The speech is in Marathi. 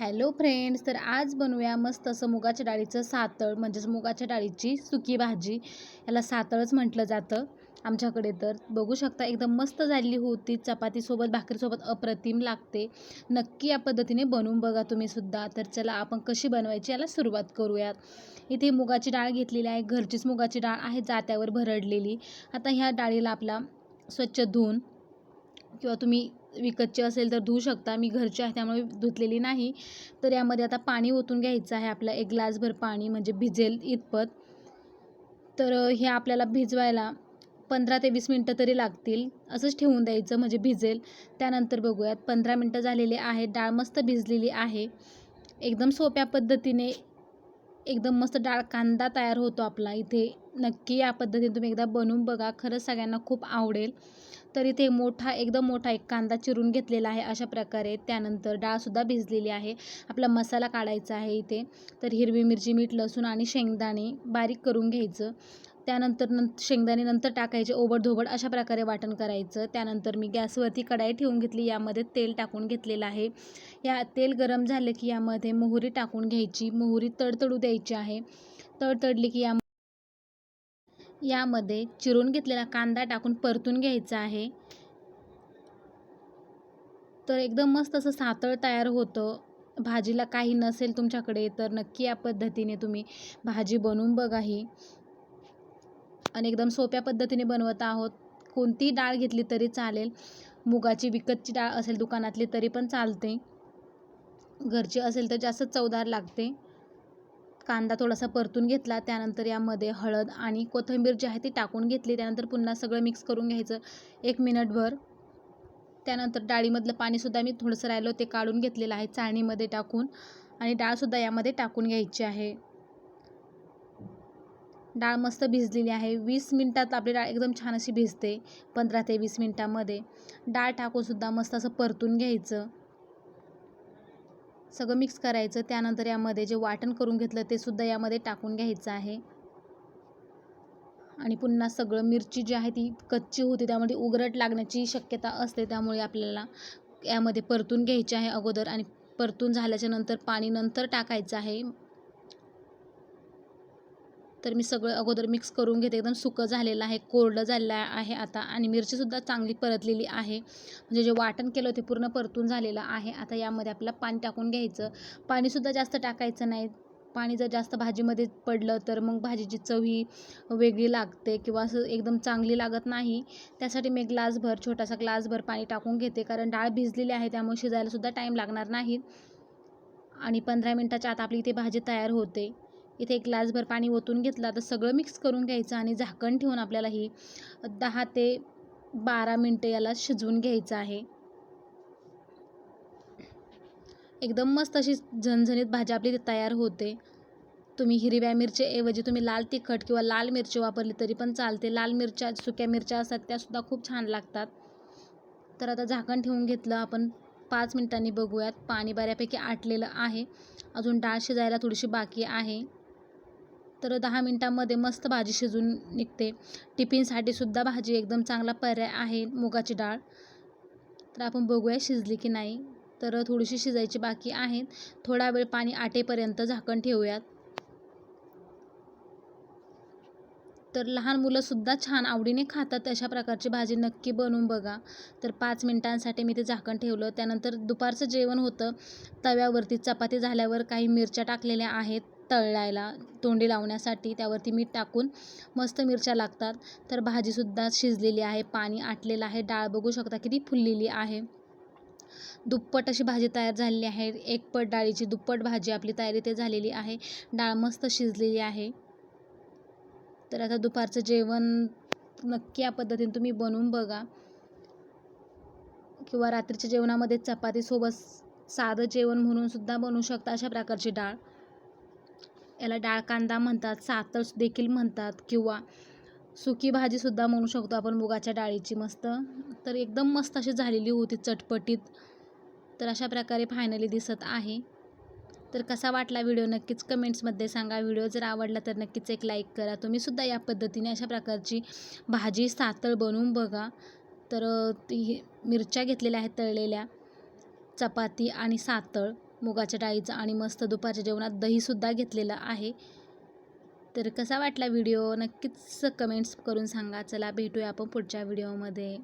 हॅलो फ्रेंड्स तर आज बनवूया मस्त असं मुगाच्या डाळीचं सातळ म्हणजेच मुगाच्या डाळीची सुकी भाजी. याला सातळच म्हटलं जातं आमच्याकडे तर. बघू शकता एकदम मस्त झालेली होती चपातीसोबत भाकरीसोबत अप्रतिम लागते. नक्की या पद्धतीने बनवून बघा तुम्ही सुद्धा. तर चला आपण कशी बनवायची याला सुरुवात करूयात. इथे मुगाची डाळ घेतलेली आहे घरचीच मुगाची डाळ आहे जात्यावर भरडलेली. आता ह्या डाळीला आपला स्वच्छ धुवून किंवा तुम्ही विकतची असेल तर धुवू शकता. मी घरची आहे त्यामुळे धुतलेली नाही. तर यामध्ये आता पाणी ओतून घ्यायचं आहे आपलं. एक ग्लासभर पाणी म्हणजे भिजेल इतपत. तर हे आपल्याला भिजवायला पंधरा ते वीस मिनटं तरी लागतील. असंच ठेवून द्यायचं म्हणजे भिजेल. त्यानंतर बघूयात. पंधरा मिनटं झालेले आहे. डाळ मस्त भिजलेली आहे. एकदम सोप्या पद्धतीने एकदम मस्त डाळ कांदा तयार होतो आपला इथे. नक्की या पद्धतीने तुम्ही एकदा बनवून बघा. खरंच सगळ्यांना खूप आवडेल. तर इथे मोठा एकदम मोठा एक कांदा चिरून घेतलेला आहे अशा प्रकारे. त्यानंतर डाळसुद्धा भिजलेली आहे. आपला मसाला काढायचा आहे इथे. तर हिरवी मिरची मीठ लसूण आणि शेंगदाणे बारीक करून घ्यायचं. त्यानंतर नं शेंगदाणे नंतर टाकायचे ओबडधोबड अशा प्रकारे वाटण करायचं. त्यानंतर मी गॅसवरती कढाई ठेवून घेतली. यामध्ये तेल टाकून घेतलेलं आहे. या तेल गरम झालं की यामध्ये मोहरी टाकून घ्यायची. मोहरी तडतडू द्यायची आहे. तडतडली की या यामध्ये चिरून घेतलेला कांदा टाकून परतून घ्यायचा आहे. तर एकदम मस्त असं सातळ तयार होतं. भाजीला काही नसेल तुमच्याकडे तर नक्की या पद्धतीने तुम्ही भाजी बनवून बघा ही. आणि एकदम सोप्या पद्धतीने बनवत आहोत. कोणतीही डाळ घेतली तरी चालेल. मुगाची विकतची डाळ असेल दुकानातली तरी पण चालते. घरची असेल तर जास्त चवदार लागते. कांदा थोडासा परतून घेतला त्यानंतर यामध्ये हळद आणि कोथिंबीर जी आहे ती टाकून घेतली. त्यानंतर पुन्हा सगळं मिक्स करून घ्यायचं. एक मिनटभर त्यानंतर डाळीमधलं पाणीसुद्धा मी थोडंसं राहिलं ते काढून घेतलेलं आहे चाळणीमध्ये टाकून. आणि डाळसुद्धा यामध्ये टाकून घ्यायची आहे. डाळ मस्त भिजलेली आहे. वीस मिनटात आपली डाळ एकदम छान अशी भिजते पंधरा ते वीस मिनटामध्ये. डाळ टाकूनसुद्धा मस्त असं परतून घ्यायचं. सगळं मिक्स करायचं. त्यानंतर यामध्ये जे वाटण करून घेतलं ते सुद्धा यामध्ये टाकून घ्यायचं आहे. आणि पुन्हा सगळं मिरची जी आहे ती कच्ची होती त्यामध्ये उगरट लागण्याची शक्यता असते त्यामुळे आपल्याला यामध्ये परतून घ्यायची आहे अगोदर. आणि परतून झाल्याच्यानंतर पाणी नंतर टाकायचं आहे. तर मी सगळं अगोदर मिक्स करून घेते. एकदम सुकं झालेलं आहे कोरडं झालेलं आहे आता आणि मिरचीसुद्धा चांगली परतलेली आहे. म्हणजे जे वाटण केलं ते पूर्ण परतून झालेलं आहे. आता यामध्ये आपल्याला पाणी टाकून घ्यायचं. पाणीसुद्धा जास्त टाकायचं नाही. पाणी जर जास्त भाजीमध्ये पडलं तर मग भाजीची चव ही वेगळी लागते किंवा असं एकदम चांगली लागत नाही. त्यासाठी मी ग्लासभर छोटासा ग्लासभर पाणी टाकून घेते. कारण डाळ भिजलेली आहे त्यामुळे शिजायलासुद्धा टाईम लागणार नाही. आणि पंधरा मिनटाच्या आत आपली इथे भाजी तयार होते. इथे एक ग्लासभर पाणी ओतून घेतलं. तर सगळं मिक्स करून घ्यायचं आणि झाकण ठेवून आपल्याला ही दहा ते बारा मिनटं याला शिजवून घ्यायचं आहे. एकदम मस्त अशी झणझणीत भाजी आपली तयार होते. तुम्ही हिरव्या मिरचीऐवजी तुम्ही लाल तिखट किंवा लाल मिरची वापरली तरी पण चालते. लाल मिरच्या सुक्या मिरच्या असतात त्यासुद्धा खूप छान लागतात. तर आता झाकण ठेवून घेतलं. आपण पाच मिनटांनी बघूयात. पाणी बऱ्यापैकी आटलेलं आहे. अजून डाळ शिजायला थोडीशी बाकी आहे. तर दहा मिनटामध्ये मस्त भाजी शिजून निघते. टिफिनसाठी सुद्धा भाजी एकदम चांगला पर्याय आहे मुगाची डाळ. तर आपण बघूया शिजली की नाही. तर थोडीशी शिजायची बाकी आहे. थोडा वेळ पाणी आटेपर्यंत झाकण ठेवूयात. तर लहान मुलंसुद्धा छान आवडीने खातात. अशा प्रकारची भाजी नक्की बनवून बघा. तर पाच मिनटांसाठी मी ते झाकण ठेवलं. त्यानंतर दुपारचं जेवण होतं. तव्यावरती चपाती झाल्यावर काही मिरच्या टाकलेल्या आहेत. तळायला तोंडी लावण्यासाठी त्यावरती मीठ टाकून मस्त मिरच्या लागतात. तर भाजीसुद्धा शिजलेली आहे पाणी आटलेलं आहे. डाळ बघू शकता किती फुललेली आहे. दुप्पट अशी भाजी तयार झालेली आहे. एक पट डाळीची दुप्पट भाजी आपली तयारी ते झालेली आहे. डाळ मस्त शिजलेली आहे. तर आता दुपारचं जेवण नक्की या पद्धतीने तुम्ही बनवून बघा. किंवा रात्रीच्या जेवणामध्ये चपातीसोबत साधं जेवण म्हणून सुद्धा बनवू शकता अशा प्रकारची डाळ. याला डाळ कांदा म्हणतात सातळ देखील म्हणतात किंवा सुकी भाजीसुद्धा म्हणू शकतो आपण मुगाच्या डाळीची मस्त. तर एकदम मस्त अशी झालेली होती चटपटीत. तर अशा प्रकारे फायनली दिसत आहे. तर कसा वाटला व्हिडिओ नक्कीच कमेंट्समध्ये सांगा. व्हिडिओ जर आवडला तर नक्कीच एक लाईक करा. तुम्हीसुद्धा या पद्धतीने अशा प्रकारची भाजी सातळ बनवून बघा. तर ती मिरच्या घेतलेल्या आहेत तळलेल्या. चपाती आणि सातळ. मुगाच्या डाळीचं आणि मस्त दुपारच्या जेवणात दहीसुद्धा घेतलेलं आहे. तर कसा वाटला व्हिडिओ? नक्कीच कमेंट्स करून सांगा. चला भेटूया आपण पुढच्या व्हिडिओमध्ये.